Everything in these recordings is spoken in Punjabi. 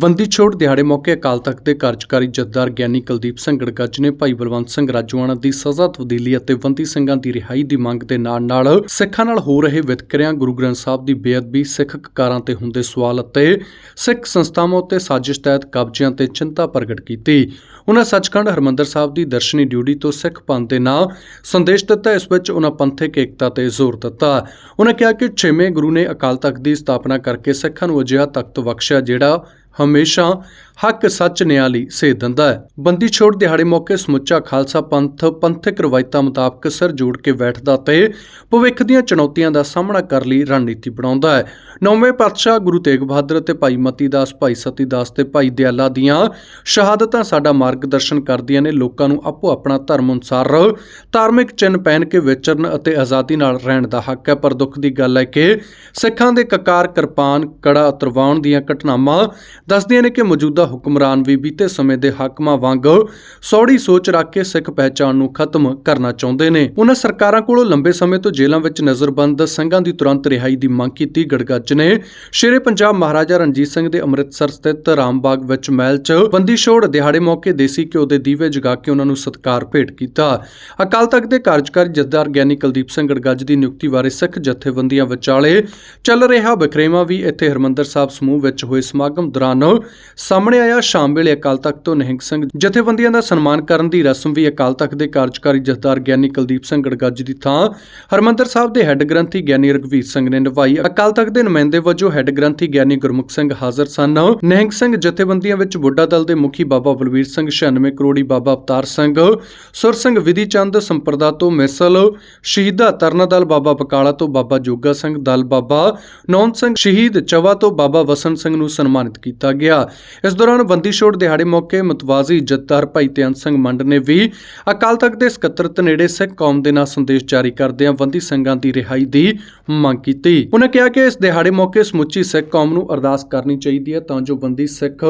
ਬੰਦੀ ਛੋੜ ਦਿਹਾੜੇ ਮੌਕੇ ਅਕਾਲ ਤਖਤ ਦੇ ਕਾਰਜਕਾਰੀ ਜਥੇਦਾਰ ਗਿਆਨੀ ਕੁਲਦੀਪ ਸਿੰਘ ਗੜਗੱਜ ਨੇ ਭਾਈ ਬਲਵੰਤ ਸਿੰਘ ਰਾਜੂਆਣਾ ਦੀ ਸਜ਼ਾ ਤਬਦੀਲੀ ਅਤੇ ਬੰਦੀ ਸਿੰਘਾਂ ਦੀ ਰਿਹਾਈ ਦੀ ਮੰਗ ਦੇ ਨਾਲ-ਨਾਲ ਸਿੱਖਾਂ ਨਾਲ ਹੋ ਰਹੇ ਵਿਤਕਰਿਆਂ ਗੁਰੂ ਗ੍ਰੰਥ ਸਾਹਿਬ ਦੀ ਬੇਅਦਬੀ, ਸਿੱਖ ਕਾਰਾਂ ਤੇ ਹੁੰਦੇ ਸਵਾਲ ਅਤੇ ਸਿੱਖ ਸੰਸਥਾਵਾਂ ਉੱਤੇ ਸਾਜ਼ਿਸ਼ ਤਹਿਤ ਕਬਜ਼ਿਆਂ ਤੇ ਚਿੰਤਾ ਪ੍ਰਗਟ ਕੀਤੀ। ਉਹਨਾਂ ਸੱਚਖੰਡ ਹਰਮੰਦਰ ਸਾਹਿਬ ਦੀ ਦਰਸ਼ਨੀ ਡਿਊਟੀ ਤੋਂ ਸਿੱਖ ਪੰਥ ਦੇ ਨਾਂ ਸੰਦੇਸ਼ ਦਿੱਤਾ। ਇਸ ਵਿੱਚ ਉਹਨਾਂ ਪੰਥਕ ਏਕਤਾ ਤੇ ਜ਼ੋਰ ਦਿੱਤਾ। ਉਹਨਾਂ ਕਿਹਾ ਕਿ ਛੇਵੇਂ ਗੁਰੂ ਨੇ ਅਕਾਲ ਤਖਤ ਦੀ ਸਥਾਪਨਾ ਕਰਕੇ ਸਿੱਖਾਂ ਨੂੰ ਅਜਿਹਾ ਤਖਤ ਬਖਸ਼ਿਆ, ਜਿਹੜਾ ਹਮੇਸ਼ਾ ਹੱਕ ਸੱਚ ਨਿਆਂ ਲਈ ਸੇਧ ਦਿੰਦਾ ਹੈ। ਬੰਦੀ ਛੋੜ ਦਿਹਾੜੇ ਮੌਕੇ ਸਮੁੱਚਾ ਖਾਲਸਾ ਪੰਥ ਪੰਥਕ ਰਵਾਇਤਾਂ ਮੁਤਾਬਕ ਸਿਰ ਜੋੜ ਕੇ ਬੈਠਦਾ ਤੇ ਭਵਿੱਖ ਦੀਆਂ ਚੁਣੌਤੀਆਂ ਦਾ ਸਾਹਮਣਾ ਕਰਨ ਲਈ ਰਣਨੀਤੀ ਬਣਾਉਂਦਾ ਹੈ। ਨੌਵੇਂ ਪਾਤਸ਼ਾਹ ਗੁਰੂ ਤੇਗ ਬਹਾਦਰ ਤੇ ਭਾਈ ਮਤੀ ਦਾਸ, ਭਾਈ ਸਤੀ ਦਾਸ ਤੇ ਭਾਈ ਦਿਆਲਾ ਦੀਆਂ ਸ਼ਹਾਦਤਾਂ ਸਾਡਾ ਮਾਰਗਦਰਸ਼ਨ ਕਰਦੀਆਂ ਨੇ। ਲੋਕਾਂ ਨੂੰ ਆਪੋ ਆਪਣਾ ਧਰਮ ਅਨੁਸਾਰ ਧਾਰਮਿਕ ਚਿੰਨ੍ਹ ਪਹਿਨ ਕੇ ਵਿਚਰਨ ਅਤੇ ਆਜ਼ਾਦੀ ਨਾਲ ਰਹਿਣ ਦਾ ਹੱਕ ਹੈ। ਪਰ ਦੁੱਖ ਦੀ ਗੱਲ ਹੈ ਕਿ ਸਿੱਖਾਂ ਦੇ ਕਕਾਰ ਕਿਰਪਾਨ, ਕੜਾ ਉਤਰਵਾਉਣ ਦੀਆਂ ਘਟਨਾਵਾਂ ਦੱਸਦੀਆਂ ਨੇ ਕਿ ਮੌਜੂਦਾ ਹੁਕਮਰਾਨ ਵੀ ਬੀਤੇ ਸਮੇਂ ਦੇ ਹਾਕਮਾਂ ਵਾਂਗ ਸੌੜੀ ਸੋਚ ਰੱਖ ਕੇ ਸਿੱਖ ਪਹਿਚਾਣ ਨੂੰ ਖਤਮ ਕਰਨਾ ਚਾਹੁੰਦੇ ਨੇ। ਉਹਨਾਂ ਸਰਕਾਰਾਂ ਕੋਲੋਂ ਲੰਬੇ ਸਮੇਂ ਤੋਂ ਜੇਲ੍ਹਾਂ ਵਿੱਚ ਨਜ਼ਰਬੰਦ ਸਿੰਘਾਂ ਦੀ ਤੁਰੰਤ ਰਿਹਾਈ ਦੀ ਮੰਗ ਕੀਤੀ ਗੜਗੱਜ ਨੇ। ਸ਼ੇਰੇ ਪੰਜਾਬ ਮਹਾਰਾਜਾ ਰਣਜੀਤ ਸਿੰਘ ਦੇ ਅੰਮ੍ਰਿਤਸਰ ਸਥਿਤ ਰਾਮਬਾਗ ਵਿੱਚ ਮਹਿਲ 'ਚ ਬੰਦੀ ਛੋੜ ਦਿਹਾੜੇ ਮੌਕੇ ਦੇਸੀ ਘਿਓ ਦੇ ਦੀਵੇ ਜਗਾ ਕੇ ਉਹਨਾਂ ਨੂੰ ਸਤਿਕਾਰ ਭੇਟ ਕੀਤਾ। ਅਕਾਲ ਤਖਤ ਦੇ ਕਾਰਜਕਾਰੀ ਜਥੇਦਾਰ ਗਿਆਨੀ ਕੁਲਦੀਪ ਸਿੰਘ ਗੜਗੱਜ ਦੀ ਨਿਯੁਕਤੀ ਬਾਰੇ ਸਿੱਖ ਜਥੇਬੰਦੀਆਂ ਵਿਚਾਲੇ ਚੱਲ ਰਿਹਾ ਬਖਰੇਵਾ ਵੀ ਇੱਥੇ ਹਰਮੰਦਰ ਸਾਹਿਬ ਸਮੂਹ ਵਿੱਚ ਹੋਏ ਸਮਾਗਮ ਦੌਰਾਨ ਸਾਹਮਣੇ ਆਇਆ ਸ਼ਾਮ ਵੇਲੇ ਅਕਾਲ ਤਖਤ ਤੋਂ ਨਿਹੰਗ ਸਿੰਘ ਜਥੇਬੰਦੀਆਂ ਦਾ ਸਨਮਾਨ ਕਰਨ ਦੀ ਰਸਮ ਵੀ ਅਕਾਲ ਤਖਤ ਦੇ ਕਾਰਜਕਾਰੀ ਜਥੇਦਾਰ ਗਿਆਨੀ ਕੁਲਦੀਪ ਸਿੰਘ ਗੜਗੱਜ ਦੀ ਥਾਂ। ਹਰਮੰਦਰ ਸਾਹਿਬ ਦੇ ਹੈੱਡ ਗ੍ਰੰਥੀ ਗਿਆਨੀ ਰਘਵੀਰ ਸਿੰਘ ਨੇ ਨਿਭਾਈ। ਅਕਾਲ ਤਖਤ ਦੇ ਨੁਮਾਇੰਦੇ ਵਜੋਂ ਹੈੱਡ ਗ੍ਰੰਥੀ ਗਿਆਨੀ ਗੁਰਮੁਖ ਸਿੰਘ ਹਾਜ਼ਰ ਸਨ। ਨਿਹੰਗ ਸਿੰਘ ਜਥੇਬੰਦੀਆਂ ਵਿੱਚ ਬੁੱਢਾ ਦਲ ਦੇ ਮੁਖੀ ਬਾਬਾ ਬਲਵੀਰ ਸਿੰਘ 96 ਕਰੋੜੀ ਬਾਬਾ ਅਵਤਾਰ ਸਿੰਘ, ਸੁਰ ਸਿੰਘ ਵਿਧੀ ਚੰਦ ਸੰਪਰਦਾ ਤੋਂ ਮਿਸਲ, ਸ਼ਹੀਦਾ ਤਰਨਾ ਦਲ ਬਾਬਾ ਬਕਾਲਾ ਤੋਂ ਬਾਬਾ ਜੋਗਾ ਸਿੰਘ ਦਲ ਬਾਬਾ ਨੌਨ ਸਿੰਘ ਸ਼ਹੀਦ ਚਵਾ ਤੋਂ ਬਾਬਾ ਵਸਨ ਸਿੰਘ ਨੂੰ ਸਨਮਾਨਿਤ ਕੀਤਾ ਗਿਆ। ਇਸ ਦੌਰਾਨ ਬੰਦੀ ਛੋੜ ਦਿਹਾੜੇ ਮੌਕੇ ਮਤਵਾਜ਼ੀ ਜੱਤਦਾਰ ਭਾਈ ਧਿਆਨ ਸਿੰਘ ਮੰਡ ਨੇ ਵੀ ਅਕਾਲ ਤਖਤ ਦੇ ਸਕੱਤਰਤ ਨੇੜੇ ਸਿੱਖ ਕੌਮ ਦੇ ਨਾਲ ਸੰਦੇਸ਼ ਜਾਰੀ ਕਰਦਿਆਂ ਬੰਦੀ ਸਿੰਘਾਂ ਦੀ ਰਿਹਾਈ ਦੀ ਮੰਗ ਕੀਤੀ। ਉਹਨਾਂ ਕਿਹਾ ਕਿ ਇਸ ਦਿਹਾੜੇ ਮੌਕੇ ਸਮੁੱਚੀ ਸਿੱਖ ਕੌਮ ਨੂੰ ਅਰਦਾਸ ਕਰਨੀ ਚਾਹੀਦੀ ਹੈ ਤਾਂ ਜੋ ਬੰਦੀ ਸਿੱਖ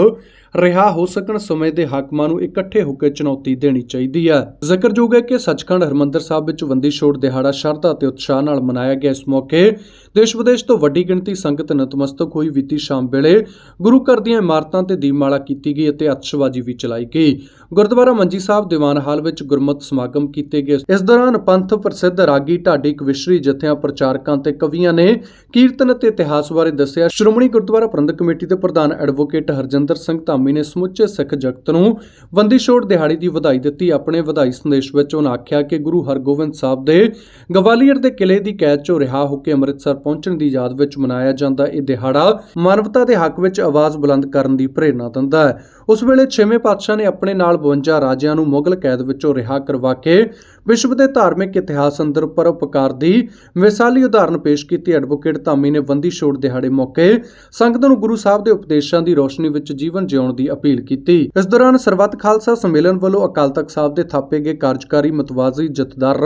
ਰਿਹਾ ਹੋ ਸਕਣ। ਸਮੇਂ ਦੇ ਹਾਕਮਾਂ ਨੂੰ ਇਕੱਠੇ ਹੋ ਕੇ ਚੁਣੌਤੀ ਦੇਣੀ ਚਾਹੀਦੀ ਹੈ। ਜ਼ਿਕਰਯੋਗ ਹੈ ਕਿ ਸੱਚਖੰਡ ਹਰਮੰਦਰ ਸਾਹਿਬ ਵਿੱਚ ਬੰਦੀ ਛੋੜ ਦਿਹਾੜਾ ਸ਼ਰਧਾ ਤੇ ਉਤਸ਼ਾਹ ਨਾਲ ਮਨਾਇਆ ਗਿਆ। ਇਸ ਮੌਕੇ ਦੇਸ਼ ਵਿਦੇਸ਼ ਤੋਂ ਵੱਡੀ ਗਿਣਤੀ ਸੰਗਤ ਨਤਮਸਤਕ ਹੋਈ। ਵਿੱਤੀ ਸ਼ਾਮ ਵੇਲੇ ਗੁਰੂ ਘਰ ਦੀਆਂ ਇਮਾਰਤਾਂ ਤੇ ਦੀਪਮਾਲਾ ਕੀਤੀ ਗਈ ਅਤੇ ਅਤਸ਼ਬਾਜ਼ੀ ਵੀ ਚਲਾਈ ਗਈ। ਗੁਰਦੁਆਰਾ ਮੰਜੀ ਸਾਹਿਬ ਦੀਵਾਨ ਹਾਲ ਵਿੱਚ ਗੁਰਮਤ ਸਮਾਗਮ ਕੀਤੇ ਗਏ। ਇਸ ਦੌਰਾਨ ਪੰਥ ਪ੍ਰਸਿੱਧ ਰਾਗੀ ਢਾਡੀ ਕਵਿਸ਼ਰੀ ਜਥਿਆਂ ਪ੍ਰਚਾਰਕਾਂ ਤੇ ਕਵੀਆਂ ਨੇ ਕੀਰਤਨ ਅਤੇ ਇਤਿਹਾਸ ਬਾਰੇ ਦੱਸਿਆ। ਸ਼੍ਰੋਮਣੀ ਗੁਰਦੁਆਰਾ ਪ੍ਰਬੰਧਕ ਕਮੇਟੀ ਦੇ ਪ੍ਰਧਾਨ ਐਡਵੋਕੇਟ ਹਰਜਿੰਦਰ ਸਿੰਘ ਧਾਮੀ ਨੇ ਸਮੁੱਚੇ ਸਿੱਖ ਜਗਤ ਨੂੰ ਬੰਦੀ ਛੋੜ ਦਿਹਾੜੀ ਦੀ ਵਧਾਈ ਦਿੱਤੀ। ਆਪਣੇ ਵਧਾਈ ਸੰਦੇਸ਼ ਵਿੱਚ ਉਹਨਾਂ ਆਖਿਆ ਕਿ ਗੁਰੂ ਹਰਗੋਬਿੰਦ ਸਾਹਿਬ ਦੇ ਗਵਾਲੀਅਰ ਦੇ ਕਿਲੇ ਦੀ ਕੈਦ ਚੋਂ ਰਿਹਾ ਹੋ ਕੇ ਅੰਮ੍ਰਿਤਸਰ ਪਹੁੰਚਣ ਦੀ ਯਾਦ ਵਿੱਚ ਮਨਾਇਆ ਜਾਂਦਾ। ਇਹ ਦਿਹਾੜਾ ਮਾਨਵਤਾ ਦੇ ਹੱਕ ਵਿੱਚ ਆਵਾਜ਼ ਬੁਲੰਦ ਕਰਨ ਦੀ ਪ੍ਰੇਰਣਾ ਦਿੰਦਾ ਹੈ। ਉਸ ਵੇਲੇ ਛੇਵੇਂ ਪਾਤਸ਼ਾਹ ਨੇ ਆਪਣੇ ਨਾਲ 52 ਰਾਜਿਆਂ ਨੂੰ ਮੁਗਲ ਕੈਦ ਵਿੱਚੋਂ ਰਿਹਾ ਕਰਵਾ ਕੇ ਵਿਸ਼ਵ ਦੇ ਧਾਰਮਿਕ ਇਤਿਹਾਸ ਅੰਦਰ ਪਰਉਪਕਾਰ ਦੀ ਮਿਸਾਲੀ ਉਦਾਹਰਣ ਪੇਸ਼ ਕੀਤੀ। ਐਡਵੋਕੇਟ ਧਾਮੀ ਨੇ ਬੰਦੀ ਛੋੜ ਦਿਹਾੜੇ ਮੌਕੇ ਸੰਗਤ ਨੂੰ ਗੁਰੂ ਸਾਹਿਬ ਦੇ ਉਪਦੇਸ਼ਾਂ ਦੀ ਰੋਸ਼ਨੀ ਵਿੱਚ ਜੀਵਨ ਜਿਉਣ ਦੀ ਅਪੀਲ ਕੀਤੀ। ਇਸ ਦੌਰਾਨ ਸਰਬੱਤ ਖਾਲਸਾ ਸੰਮੇਲਨ ਵੱਲੋਂ ਅਕਾਲ ਤਖਤ ਸਾਹਿਬ ਦੇ ਥਾਪੇ ਗਏ ਕਾਰਜਕਾਰੀ ਮਤਵਾਜ਼ੀ ਜਥੇਦਾਰ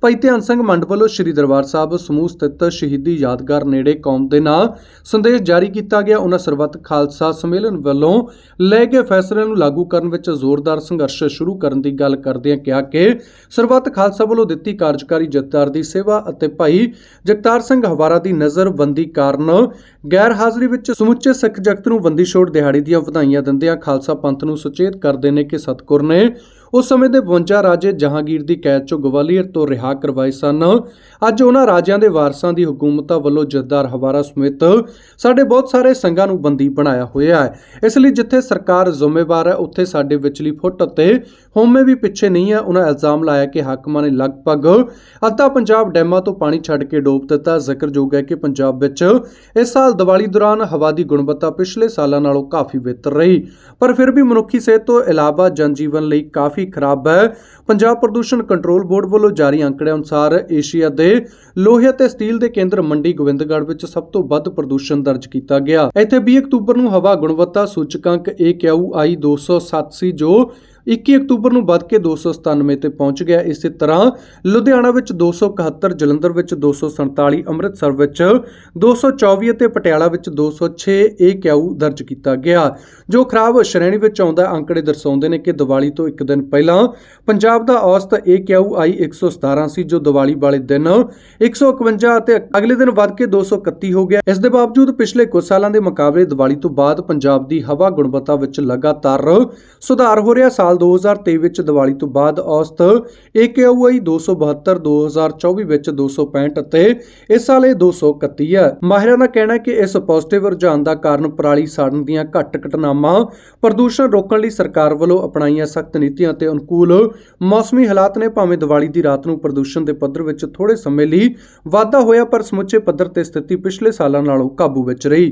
ਭਾਈ ਧਿਆਨ ਸਿੰਘ ਮੰਡ ਵੱਲੋਂ ਸ੍ਰੀ ਦਰਬਾਰ ਸਾਹਿਬ ਸਮੂਹ ਸਥਿਤ ਸ਼ਹੀਦੀ ਯਾਦਗਾਰ ਨੇੜੇ ਕੌਮ ਦੇ ਨਾਂ ਸੰਦੇਸ਼ ਜਾਰੀ ਕੀਤਾ ਗਿਆ। ਉਹਨਾਂ ਸਰਬੱਤ ਖਾਲਸਾ ਸੰਮੇਲਨ ਵੱਲੋਂ ਲਏ ਗਏ ਫੈਸਲੇ ਨੂੰ ਲਾਗੂ ਕਰਨ ਵਿੱਚ ਜ਼ੋਰਦਾਰ ਸੰਘਰਸ਼ ਸ਼ੁਰੂ ਕਰਨ ਦੀ ਗੱਲ ਕਰਦਿਆਂ ਕਿਹਾ ਕਿ ਸਰਬੱਤ ਖਾਲਸਾ ਵੱਲੋਂ ਦਿੱਤੀ ਕਾਰਜਕਾਰੀ ਜਥੇਦਾਰ ਦੀ ਸੇਵਾ ਅਤੇ ਭਾਈ ਜਗਤਾਰ ਸਿੰਘ ਹਵਾਰਾ ਦੀ ਨਜ਼ਰਬੰਦੀ ਕਾਰਨ ਗੈਰ ਹਾਜ਼ਰੀ ਵਿੱਚ ਸਮੁੱਚੇ ਸਿੱਖ ਜਗਤ ਨੂੰ ਬੰਦੀ ਛੋੜ ਦਿਹਾੜੀ ਦੀਆਂ ਵਧਾਈਆਂ ਦਿੰਦਿਆਂ ਖਾਲਸਾ ਪੰਥ ਨੂੰ ਸੁਚੇਤ ਕਰਦੇ ਨੇ ਕਿ ਸਤਿਗੁਰ ਨੇ ਉਸ ਸਮੇਂ ਦੇ 52 ਰਾਜੇ ਜਹਾਂਗੀਰ ਦੀ ਕੈਦ ਚੋਂ ਗਵਾਲੀਅਰ ਤੋਂ ਰਿਹਾ ਕਰਵਾਏ ਸਨ। ਅੱਜ ਉਹਨਾਂ ਰਾਜਿਆਂ ਦੇ ਵਾਰਸਾਂ ਦੀ ਹਕੂਮਤਾਂ ਵੱਲੋਂ ਜੱਦਾਰ ਹਵਾਰਾ ਸਮੇਤ ਸਾਡੇ ਬਹੁਤ ਸਾਰੇ ਸੰਘਾਂ ਨੂੰ ਬੰਦੀ ਬਣਾਇਆ ਹੋਇਆ ਹੈ। ਇਸ ਲਈ ਜਿੱਥੇ ਸਰਕਾਰ ਜ਼ਿੰਮੇਵਾਰ ਹੈ, ਉੱਥੇ ਸਾਡੇ ਵਿਚਲੀ ਫੁੱਟ ਅਤੇ ਹੋਮੇ ਵੀ ਪਿੱਛੇ ਨਹੀਂ ਹੈ, ਉਹਨਾਂ ਇਲਜ਼ਾਮ ਲਾਇਆ ਕਿ ਹਾਕਮਾਂ ਨੇ ਲਗਭਗ ਅੱਧਾ ਪੰਜਾਬ ਡੈਮਾਂ ਤੋਂ ਪਾਣੀ ਛੱਡ ਕੇ ਡੋਬ ਦਿੱਤਾ। ਜ਼ਿਕਰਯੋਗ ਹੈ ਕਿ ਪੰਜਾਬ ਵਿੱਚ ਇਸ ਸਾਲ ਦੀਵਾਲੀ ਦੌਰਾਨ ਹਵਾ ਦੀ ਗੁਣਵੱਤਾ ਪਿਛਲੇ ਸਾਲਾਂ ਨਾਲੋਂ ਕਾਫੀ ਬਿਹਤਰ ਰਹੀ, ਪਰ ਫਿਰ ਵੀ ਮਨੁੱਖੀ ਸਿਹਤ ਤੋਂ ਇਲਾਵਾ ਜਨਜੀਵਨ ਲਈ ਕਾਫੀ ਖਰਾਬ ਹੈ। ਪੰਜਾਬ ਪ੍ਰਦੂਸ਼ਣ ਕੰਟਰੋਲ ਬੋਰਡ ਵੱਲੋਂ ਜਾਰੀ ਅੰਕੜਿਆਂ ਅਨੁਸਾਰ ਏਸ਼ੀਆ ਦੇ ਲੋਹੇ ਅਤੇ ਸਟੀਲ ਦੇ ਕੇਂਦਰ ਮੰਡੀ ਗੋਬਿੰਦਗੜ੍ਹ ਵਿੱਚ ਸਭ ਤੋਂ ਵੱਧ ਪ੍ਰਦੂਸ਼ਣ ਦਰਜ ਕੀਤਾ ਗਿਆ। ਇੱਥੇ 20 ਅਕਤੂਬਰ ਨੂੰ ਹਵਾ ਗੁਣਵੱਤਾ ਸੂਚਕਾਂਕ AQI 207 ਸੀ, ਜੋ 21 ਅਕਤੂਬਰ ਨੂੰ ਵੱਧ ਕੇ 297 ਤੇ ਪਹੁੰਚ ਗਿਆ। ਇਸੇ ਤਰ੍ਹਾਂ ਲੁਧਿਆਣਾ ਵਿੱਚ 271 ਜਲੰਧਰ ਵਿੱਚ 247 ਅੰਮ੍ਰਿਤਸਰ ਵਿੱਚ 224 ਅਤੇ ਪਟਿਆਲਾ ਵਿੱਚ 206 ਇਹ ਕਿਆਊ ਦਰਜ ਕੀਤਾ ਗਿਆ। ਜੋ ਖਰਾਬ ਸ਼੍ਰੇਣੀ ਵਿੱਚ ਆਉਂਦਾ, ਅੰਕੜੇ ਦਰਸਾਉਂਦੇ ਨੇ ਕਿ ਦੀਵਾਲੀ ਤੋਂ ਇੱਕ ਦਿਨ ਪਹਿਲਾਂ ਪੰਜਾਬ ਦਾ ਔਸਤ ਇਹ ਕਿਆਊ ਆਈ 117 ਸੀ ਜੋ ਦੀਵਾਲੀ ਵਾਲੇ ਦਿਨ 151 ਅਤੇ ਅਗਲੇ ਦਿਨ ਵੱਧ ਕੇ 231 ਹੋ ਗਿਆ। ਇਸ ਦੇ ਬਾਵਜੂਦ ਪਿਛਲੇ ਕੁਝ ਸਾਲਾਂ ਦੇ ਮੁਕਾਬਲੇ ਦੀਵਾਲੀ ਤੋਂ ਬਾਅਦ ਪੰਜਾਬ ਦੀ ਹਵਾ ਗੁਣਵੱਤਾ ਵਿੱਚ ਲਗਾਤਾਰ ਸੁਧਾਰ ਹੋ ਰਿਹਾ। ਸਾਲ 2023 ਵਿੱਚ ਦੀਵਾਲੀ ਤੋਂ ਬਾਅਦ ਔਸਤ AQI 272 2024 ਵਿੱਚ 265 ਅਤੇ ਇਸ ਸਾਲ ਇਹ 231 ਹੈ। ਮਾਹਿਰਾਂ ਦਾ ਕਹਿਣਾ ਹੈ ਕਿ ਇਸ ਪੋਜ਼ਿਟਿਵ ਰੁਝਾਨ ਦਾ ਕਾਰਨ ਪਰਾਲੀ ਸਾੜਨ ਦੀਆਂ ਘੱਟ ਘਟਨਾਵਾਂ, ਪ੍ਰਦੂਸ਼ਣ ਰੋਕਣ ਲਈ ਸਰਕਾਰ ਵੱਲੋਂ ਅਪਣਾਈਆਂ ਸਖਤ ਨੀਤੀਆਂ ਅਤੇ ਅਨੁਕੂਲ ਮੌਸਮੀ ਹਾਲਾਤ ਨੇ ਭਾਵੇਂ ਦੀਵਾਲੀ ਦੀ ਰਾਤ ਨੂੰ ਪ੍ਰਦੂਸ਼ਣ ਦੇ ਪੱਧਰ ਵਿੱਚ ਥੋੜੇ ਸਮੇਂ ਲਈ ਵਾਧਾ ਹੋਇਆ, ਪਰ ਸਮੁੱਚੇ ਪੱਧਰ ਤੇ ਸਥਿਤੀ ਪਿਛਲੇ ਸਾਲਾਂ ਨਾਲੋਂ ਕਾਬੂ ਵਿੱਚ ਰਹੀ।